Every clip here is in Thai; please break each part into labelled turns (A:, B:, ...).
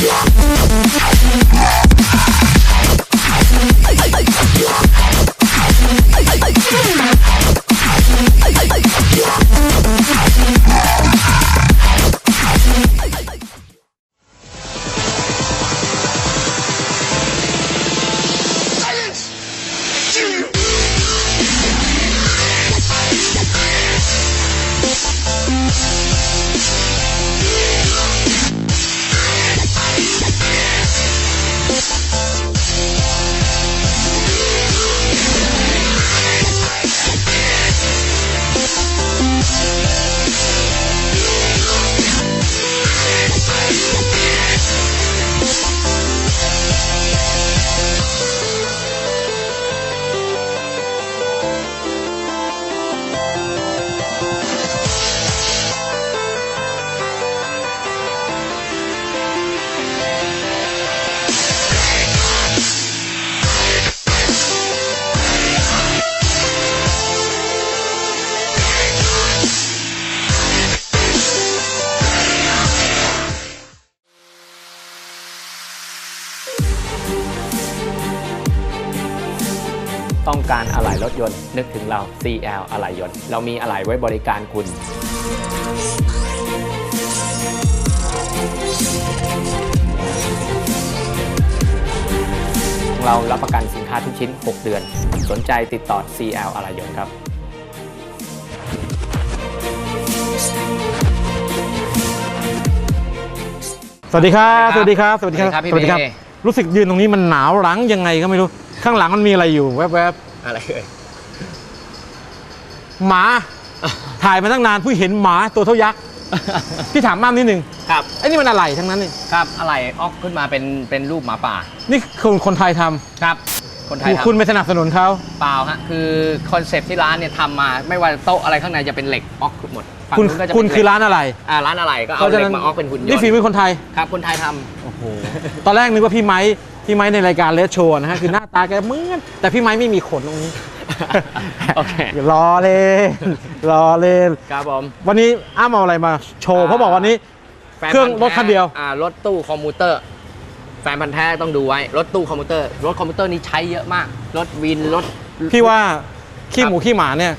A: Yeah. ต้องการอะไหล่รถยนต์ นึกถึงเรา CL อะไหล่ยนต์ เรามีอะไหล่ไว้บริการคุณเรารับประกันสินค้าทุกชิ้น 6 เดือน สนใจติดต่อ CL อะไหล่ยนต์ครับ
B: สวัสดีครับ
C: ส
B: ส
C: วั
B: วั
C: ส
B: ส
C: ดี
B: ดี
C: ค
B: ค
C: รั
B: รับบสวัสดีครับ
C: สวัสดีครับพี่
B: สวัสดีครับ
C: เมย์
B: รู้สึกยืนตรงนี้มันหนาวหลังยังไงก็ไม่รู้ ข้างหลังมันมีอะไรอยู่แวบ
C: อะไรเอ่ย
B: ๆหมา ถ่ายมาตั้งนานเพิ่งเห็นหมาตัวเท่ายักษ์ พี่ถามมากนิดนึง
C: ครับ
B: ไอ้นี่มันอะไรทั้งนั้นนี่
C: ครับอะไรออกขึ้นมาเป็นเป็นรูปหมาป่า
B: นี่คนคนไทยทำ
C: ครับ คนไทย
B: คุณ
C: ทำ
B: คุณไปสนับสนุนเขา
C: เปล่าฮะคือคอนเซปต์ที่ร้านเนี่ยทำมาไม่ว่าโต๊ะอะไรข้างในจะเป็นเหล็กออกหมดฝั่ง
B: คุณ
C: นู้นก็จะ
B: คุณ
C: เป็น
B: คือ
C: เหล็ก
B: ร้านอะไร
C: อ่าร้านอะไรก็เอาเหล็กมาออกเป็นหุ่นยนต์
B: นี่ฝีมือคนไทย
C: ครับคนไทยทำ
B: โอ้โหตอนแรกนึกว่าพี่ไม้พี่ไม้ในรายการเลสโชว์นะฮะคือหน้าตาแกเหมือนแต่พี่ไม้ไม่มีขนตรงนี้
C: โอเค
B: รอเลยรอเลย
C: ครับผม
B: วันนี้อ้ามเอาอะไรมาโชว์
C: อ่า
B: เพราะบอกวันนี้
C: แฟน
B: เครื่อง
C: พันธุ์
B: รถคันเดียว
C: อ่ารถตู้คอมพิวเตอร์ แฟนพันธ์แท้ต้องดูไว้ รถตู้คอมพิวเตอร์ รถคอมพิวเตอร์นี้ใช้เยอะมาก รถวิน รถ
B: พี่ว่าขี้
C: ครับ
B: หมูขี้หมาเนี่ย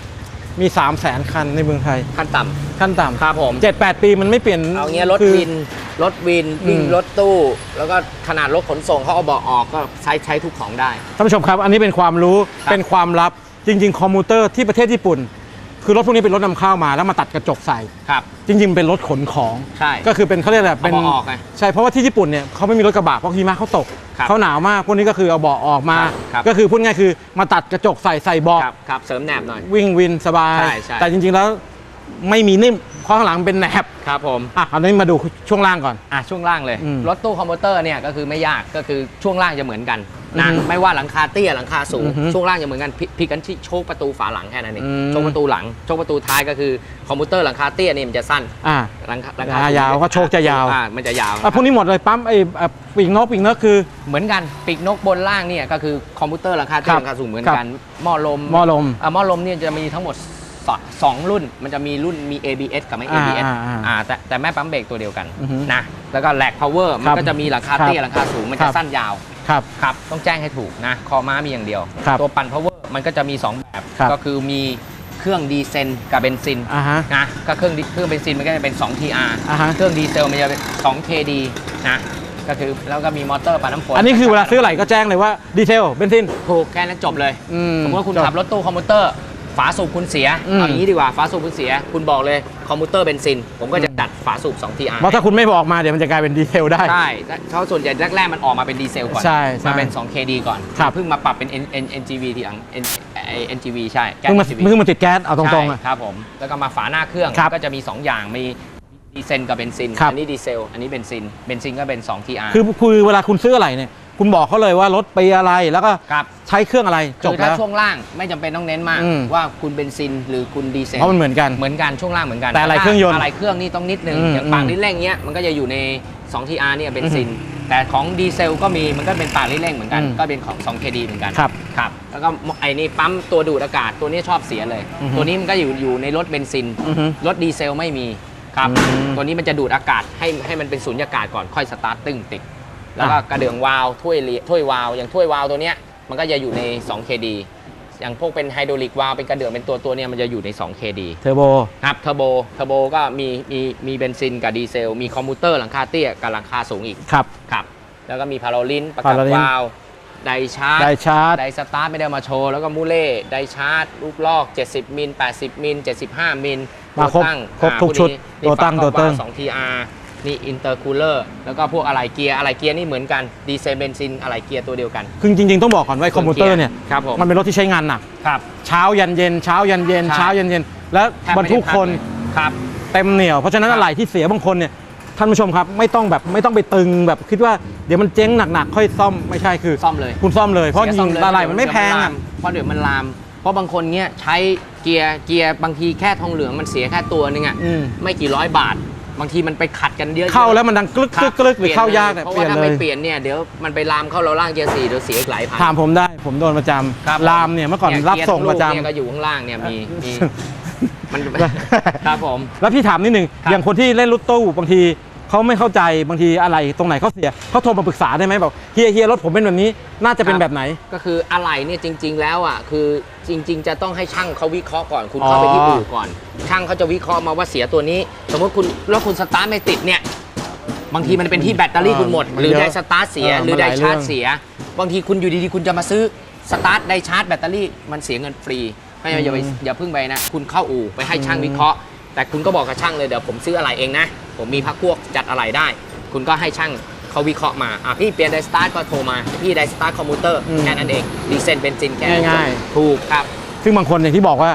B: มี 3 0 0แสนคันในเมืองไทย
C: ขั้นต่ำ
B: ขั้นต่ำ
C: ครับผม
B: เจ็ดแปดปีมันไม่เปลี่ยน
C: เอาเงี้ยรถ
B: คือ
C: วิน รถวินวิ่ง
B: อืม
C: รถตู้ แล้วก็ขนาดรถขนส่งเขาเอาเบาะออกก็ใช้ใช้ทุกของได้
B: ท่านผู้ชมครับ อันนี้เป็นความรู้
C: ครับ
B: เป็นความลับจริง ๆ คอมพิวเตอร์ที่ประเทศญี่ปุ่น คือรถพวกนี้เป็นรถนำเข้ามาแล้วมาตัดกระจกใส่
C: ครับ
B: จริง ๆ เป็นรถขนของ
C: ใช่
B: ก็คือเป็นเขาเรียกอะไร
C: เอา
B: เป็น
C: เบาะออกไง
B: ใช่เพราะว่าที่ญี่ปุ่นเนี่ยเขาไม่มีรถกระบะเพราะหิมะเขาตก
C: ครับ
B: เขาหนาวมากพวกนี้ก็คือเอาเบาะออกมา
C: ครับครับ
B: ก็คือพูดง่ายคือมาตัดกระจกใส่ใส่เบาะ
C: ครับครับเสริมแหนบหน่อย
B: วิ่งวินสบาย
C: ใช่ใช่
B: แต่จริงๆแล้วไม่มีนิ่มเพราะข้างหลังเป็นแหนบ
C: ครับผม
B: อะอันนี้มาดูช่วงล่างก่อน
C: อะช่วงล่างเลย
B: อืม
C: รถตู้คอมพิวเตอร์เนี่ยก็คือไม่ยากก็คือช่วงล่างจะเหมือนกัน นะ
B: อือฮึ
C: ไม่ว่าหลังคาเตี้ยหลังคาสูง
B: อือฮึ
C: ช่วงล่างจะเหมือนกันพลิพลิกกันที่โชคประตูฝาหลังแค่นั้นเอง
B: อืม
C: โชคประตูหลังโชคประตูท้ายก็คือคอมพิวเตอร์หลังคาเตี้ยนี่มันจะสั้น
B: อ่า
C: หลังคาหลัง
B: อ่า
C: คาสูง
B: ยาวก็โชคจะยาว
C: อ่ามันจะยาว
B: อะพวกนี้หมดเลยปั๊มไอ้อะปีกนกปีกนกคือ
C: เหมือนกันปีกนกบนล่างเนี่ยก็คือคอมพิวเตอร์หลังคาเตี้ย
B: ครับ
C: หลังคาสูงเหมือน
B: ครับ
C: กันหม้อลม
B: หม้อลม
C: อ่าหม้อลมเนี่ยจะมีทั้งหมดสองสองรุ่นมันจะมีรุ่นมี ABS กับไม่
B: อ่า
C: ABS
B: อ่าอ่า
C: อ่าแต่แต่แม่ปั๊มเบรกตัวเดียวกัน
B: อือฮึ
C: นะแล้วก็แหลก power มั
B: ครั
C: น
B: บ
C: ก็จะมีหลังคาเตี้ยหลังคาสูงมัน
B: ครั
C: จะ
B: บ
C: สั้นยาว
B: ครับ
C: ครับต้องแจ้งให้ถูกนะคอม้ามีอย่างเดียว
B: ครับ
C: ตัวปั่น power มันก็จะมี 2 แบบ
B: ครับ
C: ก็คือมีเครื่องดีเซลกับเบนซิน
B: อ่าฮะ
C: นะก็เครื่องดิเครื่องเบนซินมันก็จะเป็น 2 TR
B: อ่าฮะ
C: เครื่องดีเซลมันจะเป็น2 KD นะก็คือแล้วก็มีมอเตอร์ปั่นน้ำฝน
B: อันนี้คือเวลาซื้ออะไรก็แจ้งเลยว่าดีเทลเบนซิน
C: ถูกแค่นั้นจบเลย
B: อืม
C: สมมติว่าคุณ
B: จบ
C: ขับรถตู้คอมพิวเตอร์ ฝาสูบคุณเสีย
B: อืม
C: เอาอย่างนี้ดีกว่า ฝาสูบคุณเสีย คุณบอกเลย คอมพิวเตอร์เบนซิน ผมก็จะจัดฝาสูบ2 TR
B: เพราะถ้าคุณไม่บอกมาเดี๋ยวมันจะกลายเป็นดีเทลได้
C: ใช่เขาส่วนใหญ่แรกๆมันออกมาเป็นดีเซลก่อน
B: ใช่ใช่
C: มาเป็น 2 KD ก่อน
B: ครับ
C: เพิ่งมาปรับเป็น N N NGV ทีหลัง N ไอ้ NGV ใช่แก๊ส
B: เพิ่งมา
C: NGV
B: เพิ่งมาติดแก๊สเอาตรงๆอะ
C: ใช่ครับผม แล้วก็มาฝาหน้าเครื่อง
B: ครับ
C: ก็จะมี 2 อย่างมีดีเซลกับเบนซิน
B: ครับ
C: อันี้ดีเซล อันนี้เบนซิน เบนซินก็เป็น 2 TR
B: คือคือเวลาคุณซื้ออะไรเนี่ย คุณบอกเขาเลยว่ารถปีอะไรแล้วก็
C: ครับ
B: ใช้เครื่องอะไรจบ
C: คือถ้า
B: แล้ว
C: ช่วงล่างไม่จำเป็นต้องเน้นมาก
B: อืม
C: ว่าคุณเบนซินหรือคุณดีเซล
B: เพราะมันเหมือนกัน
C: เหมือนกันช่วงล่างเหมือนกัน
B: แต่อะไรเครื่องยนต์
C: อะไรเครื่องนี่ต้องนิดนึง
B: อืม
C: อย่างปาก
B: อืม
C: ลิ้นเร่งเนี้ยมันก็จะอยู่ใน2 TR เนี่ยเบนซิน แต่ของดีเซลก็มีมันก็เป็นปากลิ้นเร่งเหมือนกัน
B: อืม
C: ก็เป็นของ2 KD เหมือนกัน
B: ครับ
C: ครับแล้วก็ไอ้นี่ปั๊มตัวดูดอากาศตัวนี้ชอบเสียเลย
B: อือฮึ
C: ตัวนี้มันก็อยู่อยู่ในรถเบนซิน
B: อือฮึ
C: รถดีเซลไม่มีครับ
B: อืม
C: ตัวนี้มันจะดูดอากาศให้ให้มันเป็นสุญญากาศก่อนค่อยสตาร์ทตึ้งติด แล้วก็กระเดื่องวาล์วถ้วยเหลียถ้วยวาล์วอย่างถ้วยวาล์วตัวเนี้ยมันก็จะอยู่ใน 2 KD อย่างพวกเป็นไฮดรอลิกวาล์วเป็นกระเดื่องเป็นตัวตัวเนี้ยมันจะอยู่ใน 2 KD
B: เทอร์โบ
C: ครับเทอร์โบเทอร์โบก็มีมีมีเบนซินกับดีเซล มีคอมพิวเตอร์หลังคาเตี้ยกับหลังคาสูงอีก
B: ครับ
C: ครับ แล้วก็มีพาราลินประกับ
B: พาราลิน
C: วาล์วไดชาร์จ
B: ไดชาร์จ
C: ไดสตาร์ทไม่ได้เอามาโชว์ แล้วก็มูเล่ไดชาร์จลูกลอก 70 มิล 80 มิล 75 มิล
B: มาครบ
C: ตัวตั้ง
B: ครบ
C: อ่า
B: ทุกชุด
C: พวนี้
B: ตัวตั้ง
C: นี่
B: ตัวเติ้ง
C: ฝากรอบวาล์ว2 TR นี่อินเตอร์คูลเลอร์แล้วก็พวกอะไหล่เกียร์อะไหล่เกียร์นี่เหมือนกันดีเซลเบนซินอะไหล่เกียร์ตัวเดียวกัน
B: คือจริงๆต้องบอกก่อนว่าไอ้คอมพิวเตอร์เนี่ย
C: ครับผม
B: มันเป็นรถที่ใช้งานหนัก
C: ครับ
B: เช้ายันเย็นเช้ายันเย็น
C: ใช่
B: เช้ายันเย็น แล้ว
C: แทบบ
B: ร
C: ไม่
B: ร
C: ได้
B: ทุกคน
C: พัเลยครับ
B: เต็มเหนียวเพราะฉะนั้น
C: ครับ
B: อะไรที่เสียบางคนเนี่ยท่านผู้ชมครับไม่ต้องแบบไม่ต้องไปตึงแบบคิดว่าเดี๋ยวมันเจ๊งหนักๆค่อยซ่อมไม่ใช่คือ
C: ซ่อมเลย
B: คุณซ่อมเลยเพราะจ
C: สีย
B: ริ
C: ซ่
B: ง
C: ลย
B: ๆอะไรมันไม่แพง
C: เดี๋ยว
B: อะ
C: ลามเพราะเดี๋ยวมันลามเพราะบางคนเนี้ยใช้เกียร์เกียร์บางทีแค่ทองเหลืองมันเสียแค่ตัวนึงอะ
B: อืม
C: ไม่กี่ร้อยบาท บางทีมันไปขัดกันเยอะๆ
B: เข้าแล้วมันดังกลึก
C: ค
B: ก
C: รั
B: ลึ
C: บ
B: กกลึกหรือเข้ายาก
C: เพ
B: เนี่ย
C: ราะ
B: เปลี่
C: ว่าย
B: น
C: ถ้า
B: เล
C: ไม่
B: ย
C: เปลี่ยนเนี่ยเดี๋ยวมันไปลามเข้าเราล่างเกียร์สี่เดี๋ยวเสียอีกหลายพัน
B: ถามผมได้ผมโดนประจ
C: ครับำ
B: ลามเนี่ยเมื่อก่อน
C: ย
B: รับส่ง
C: เกีย
B: ประจ
C: ทั้ลูกเนี่ยก็อยู่ข้างล่างเนี่ยมีมีมัน ครับผมำ
B: แล้วพี่ถามนิดนึง
C: ครับ
B: อย่างคนที่เล่นรถตู้บางที เขาไม่เข้าใจบางทีอะไรตรงไหนเขาเสียเขาโทรมาปรึกษาได้ไหมบอกเฮียเฮียรถผมเป็นแบบนี้น่าจะเป็น
C: ครับ
B: แบบไหน
C: ก็คืออะไรเนี่ยจริง ๆ แล้วอะคือจริง ๆ จะต้องให้ช่างเขาวิเคราะห์ก่อนคุณเข้าไปที่
B: อ๋อ
C: อู่ก่อน ช่างเขาจะวิเคราะห์มาว่าเสียตัวนี้ สมมติคุณแล้วคุณสตาร์ทไม่ติดเนี่ยบางทีมันเป็นที่แบตเตอรี่คุณหมด
B: มัน
C: หรือ
B: เยอะ
C: ไดสตาร์ทเสีย
B: เออ
C: หรือ
B: มันห
C: ได
B: ลาย
C: ชาร์จ
B: เรื่อง
C: เสีย บางทีคุณอยู่ดีๆคุณจะมาซื้อสตาร์ทไดชาร์จแบตเตอรี่มันเสียเงินฟรีไม่อย่าไป
B: อืม
C: อย่าเพิ่งไปนะ คุณเข้าอู่ไปให้ช่างวิเคราะห์ แต่คุณก็บอกกับช่างเลยเดี๋ยวผมซื้ออะไรเองนะ ผมมีพักพวกจัดอะไรได้ คุณก็ให้ช่างเขาวิเคราะห์มาอะพี่เปลี่ยนไดสตาร์ทก็โทรมา พี่ไดสตาร์ทคอมพิวเตอร์
B: อืม
C: แค่นั้นเองดีเซนเบนซินแค่นั้น
B: ง่าย
C: ถูกครับ
B: ซึ่งบางคนอย่างที่บอกว่า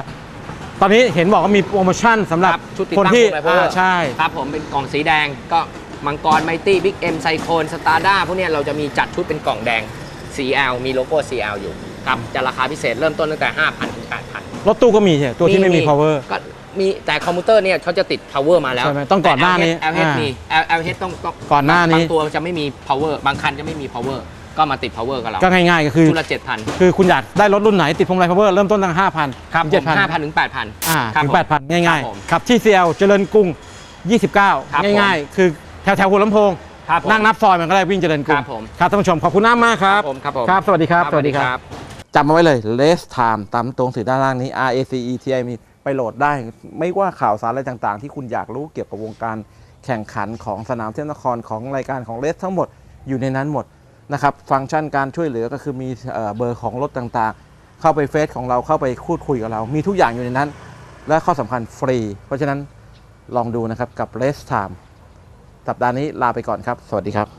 B: ตอนนี้เห็นบอกว่ามีโปรโมชั่นสำหรับ
C: ครับชุดติด
B: คน
C: ตั้ง
B: ที่
C: พวกไลเวอร์
B: อ่าใช่
C: ครับผมเป็นกล่องสีแดงก็มังกรไมตี้บิ๊กเอ็มไซโคนสตาร์ด้าพวกเนี้ยเราจะมีจัดชุดเป็นกล่องแดง CL มีโลโก้ CL อยู่ครับจะราคาพิเศษเริ่มต้นตั้งแต่ 5,000ถึง8,000
B: รถตู้ก็มีใช่ตัวที่ไม่มี power
C: ก็ มีแต่คอมพิวเตอร์เนี่ยเขาจะติด power มาแล้ว
B: ใช่ไหมต้องก่อนหน้านี้
C: แต่ LH
B: อ่ามี
C: มี LH ต้องต้อง
B: ก่อนหน้านี้
C: บางตัวจะไม่มี power บางคันจะไม่มี power ก็มาติด power กับเรา
B: ก็ง่ายๆก็คือ
C: ชุดละ 7,000
B: คือคุณอยากได้รถรุ่นไหนติดพวงมาลัย power เริ่มต้นตั้งห้าพัน
C: ครับ
B: เจ็ดพัน
C: 5,000 ถึง 8,000
B: อ่า
C: ครับ
B: ถึง
C: ผม
B: แปดพันง่าย
C: ครับผม
B: ๆครับที่ CL เจริญกรุง 29
C: ครับผม
B: ง่ายๆ คือแถวแถวๆหัวลำโพง
C: ครับผม
B: นั่งนับซอยมันก็ได้วิ่งเจริญกรุง
C: ครับผม
B: ครับท่านผู้ชมขอบคุณน้ามากครับ
C: ครับผมครับผม
B: ครับ สวัสดีครับ
C: ครับ สวัสดีครับ
B: จำมาไว้เลย less time ตามตรงสื่อด้านล่างนี้ R A C E T I มี ไปโหลดได้ ไม่ว่าข่าวสารอะไรต่างๆ ที่คุณอยากรู้เกี่ยวกับวงการแข่งขันของสนามเทพนครของรายการของเลสทั้งหมดอยู่ในนั้นหมดนะครับ ฟังก์ชันการช่วยเหลือก็คือมีเเบอร์ของรถต่างๆ เข้าไปเฟซของเราเข้าไปพูดคุยกับเรา มีทุกอย่างอยู่ในนั้น และข้อสำคัญฟรี เพราะฉะนั้นลองดูนะครับกับ Race Time สัปดาห์นี้ลาไปก่อนครับ สวัสดีครับ